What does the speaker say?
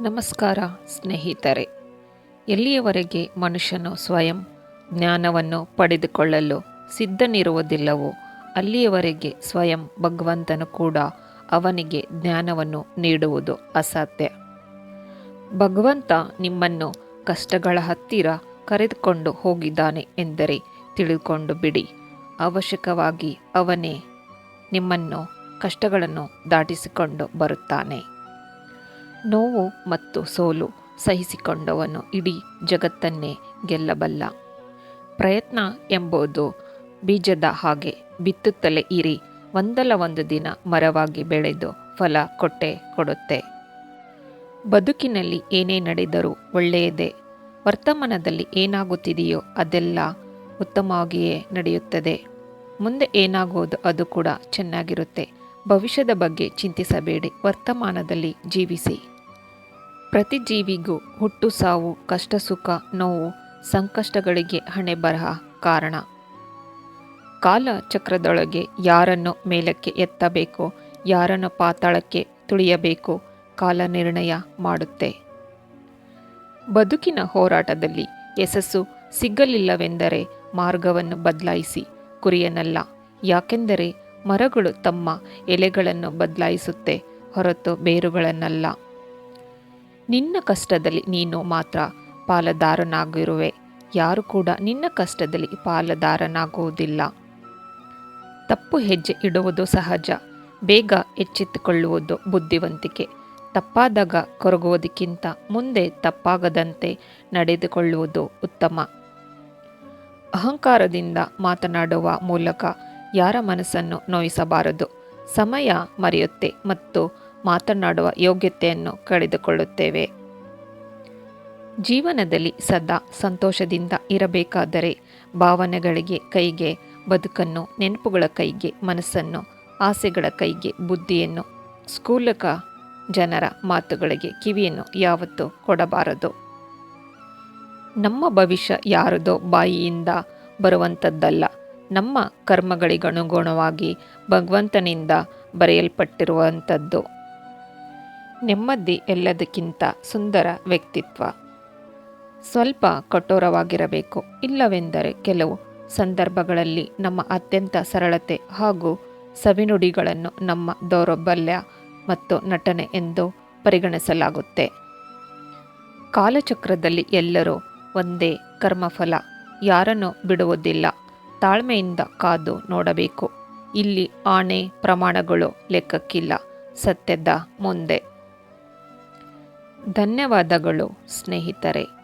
ನಮಸ್ಕಾರ, ಸ್ನೇಹಿತರೆ. ಎಲ್ಲಿಯವರೆಗೆ ಮನುಷ್ಯನು ಸ್ವಯಂ ಜ್ಞಾನವನ್ನು ಪಡೆದುಕೊಳ್ಳಲು ಸಿದ್ಧನಿರುವುದಿಲ್ಲವೋ, ಅಲ್ಲಿಯವರೆಗೆ ಸ್ವಯಂ ಭಗವಂತನು ಕೂಡ ಅವನಿಗೆ ಜ್ಞಾನವನ್ನು ನೀಡುವುದು ಅಸಾಧ್ಯ. ಭಗವಂತ ನಿಮ್ಮನ್ನು ಕಷ್ಟಗಳ ಹತ್ತಿರ ಕರೆದುಕೊಂಡು ಹೋಗಿದ್ದಾನೆ ಎಂದರೆ ತಿಳಿದುಕೊಂಡು ಬಿಡಿ. ಅವಶ್ಯಕವಾಗಿ ಅವನೇ ನಿಮ್ಮನ್ನು ಕಷ್ಟಗಳನ್ನು ದಾಟಿಸಿಕೊಂಡು ಬರುತ್ತಾನೆ. ನೋವು ಮತ್ತು ಸೋಲು ಸಹಿಸಿಕೊಂಡವನು ಇಡೀ ಜಗತ್ತನ್ನೇ ಗೆಲ್ಲಬಲ್ಲ. ಪ್ರಯತ್ನ ಎಂಬುದು ಬೀಜದ ಹಾಗೆ ಬಿತ್ತುತ್ತಲೇ ಇರಿ, ಒಂದಲ್ಲ ಒಂದು ದಿನ ಮರವಾಗಿ ಬೆಳೆದು ಫಲ ಕೊಟ್ಟೆ ಕೊಡುತ್ತೆ. ಬದುಕಿನಲ್ಲಿ ಏನೇ ನಡೆದರೂ ಒಳ್ಳೆಯದೇ. ವರ್ತಮಾನದಲ್ಲಿ ಏನಾಗುತ್ತಿದೆಯೋ ಅದೆಲ್ಲ ಉತ್ತಮವಾಗಿಯೇ ನಡೆಯುತ್ತದೆ. ಮುಂದೆ ಏನಾಗುವುದು ಅದು ಕೂಡ ಚೆನ್ನಾಗಿರುತ್ತೆ. ಭವಿಷ್ಯದ ಬಗ್ಗೆ ಚಿಂತಿಸಬೇಡಿ. ವರ್ತಮಾನದಲ್ಲಿ ಜೀವಿಸಿ. ಪ್ರತಿ ಜೀವಿಗೂ ಹುಟ್ಟು, ಸಾವು, ಕಷ್ಟ, ಸುಖ, ನೋವು, ಸಂಕಷ್ಟಗಳಿಗೆ ಹಣೆ ಬರಹ ಕಾರಣ. ಕಾಲ ಚಕ್ರದೊಳಗೆ ಯಾರನ್ನು ಮೇಲಕ್ಕೆ ಎತ್ತಬೇಕು, ಯಾರನ್ನು ಪಾತಾಳಕ್ಕೆ ತುಳಿಯಬೇಕು ಕಾಲ ನಿರ್ಣಯ ಮಾಡುತ್ತೆ. ಬದುಕಿನ ಹೋರಾಟದಲ್ಲಿ ಯಶಸ್ಸು ಸಿಗಲಿಲ್ಲವೆಂದರೆ ಮಾರ್ಗವನ್ನು ಬದಲಾಯಿಸಿ ಕುರಿಯನಲ್ಲ. ಯಾಕೆಂದರೆ ಮರಗಳು ತಮ್ಮ ಎಲೆಗಳನ್ನು ಬದಲಾಯಿಸುತ್ತೆ, ಹೊರತು ಬೇರುಗಳನ್ನಲ್ಲ. ನಿನ್ನ ಕಷ್ಟದಲ್ಲಿ ನೀನು ಮಾತ್ರ ಪಾಲದಾರನಾಗಿರುವೆ. ಯಾರು ಕೂಡ ನಿನ್ನ ಕಷ್ಟದಲ್ಲಿ ಪಾಲುದಾರನಾಗುವುದಿಲ್ಲ. ತಪ್ಪು ಹೆಜ್ಜೆ ಇಡುವುದು ಸಹಜ. ಬೇಗ ಎಚ್ಚೆತ್ತುಕೊಳ್ಳುವುದು ಬುದ್ಧಿವಂತಿಕೆ. ತಪ್ಪಾದಾಗ ಕೊರಗುವುದಕ್ಕಿಂತ ಮುಂದೆ ತಪ್ಪಾಗದಂತೆ ನಡೆದುಕೊಳ್ಳುವುದು ಉತ್ತಮ. ಅಹಂಕಾರದಿಂದ ಮಾತನಾಡುವ ಮೂಲಕ ಯಾರ ಮನಸ್ಸನ್ನು ನೋಯಿಸಬಾರದು. ಸಮಯ ಮರೆಯುತ್ತೆ ಮತ್ತು ಮಾತನಾಡುವ ಯೋಗ್ಯತೆಯನ್ನು ಕಳೆದುಕೊಳ್ಳುತ್ತೇವೆ. ಜೀವನದಲ್ಲಿ ಸದಾ ಸಂತೋಷದಿಂದ ಇರಬೇಕಾದರೆ ಭಾವನೆಗಳಿಗೆ ಕೈಗೆ, ಬದುಕನ್ನು, ನೆನಪುಗಳ ಕೈಗೆ, ಮನಸ್ಸನ್ನು, ಆಸೆಗಳ ಕೈಗೆ, ಬುದ್ಧಿಯನ್ನು, ಸ್ಕೂಲಕ ಜನರ ಮಾತುಗಳಿಗೆ ಕಿವಿಯನ್ನು ಯಾವತ್ತೂ ಕೊಡಬಾರದು. ನಮ್ಮ ಭವಿಷ್ಯ ಯಾರದೋ ಬಾಯಿಯಿಂದ ಬರುವಂಥದ್ದಲ್ಲ ನಮ್ಮ ಕರ್ಮಗಳಿಗನುಗುಣವಾಗಿ ಭಗವಂತನಿಂದ ಬರೆಯಲ್ಪಟ್ಟಿರುವಂಥದ್ದು. ನೆಮ್ಮದಿ ಎಲ್ಲದಕ್ಕಿಂತ ಸುಂದರ ವ್ಯಕ್ತಿತ್ವ. ಸ್ವಲ್ಪ ಕಠೋರವಾಗಿರಬೇಕು. ಇಲ್ಲವೆಂದರೆ ಕೆಲವು ಸಂದರ್ಭಗಳಲ್ಲಿ ನಮ್ಮ ಅತ್ಯಂತ ಸರಳತೆ ಹಾಗೂ ಸವಿನುಡಿಗಳನ್ನು ನಮ್ಮ ದೌರ್ಬಲ್ಯ ಮತ್ತು ನಟನೆ ಎಂದು ಪರಿಗಣಿಸಲಾಗುತ್ತೆ. ಕಾಲಚಕ್ರದಲ್ಲಿ ಎಲ್ಲರೂ ಒಂದೇ ಕರ್ಮಫಲ, ಯಾರನ್ನು ಬಿಡುವುದಿಲ್ಲ. ತಾಳ್ಮೆಯಿಂದ ಕಾದು ನೋಡಬೇಕು. ಇಲ್ಲಿ ಆಣೆ ಪ್ರಮಾಣಗಳು ಲೆಕ್ಕಕ್ಕಿಲ್ಲ. ಸತ್ಯದ ಮುಂದೆ. ಧನ್ಯವಾದಗಳು ಸ್ನೇಹಿತರೆ.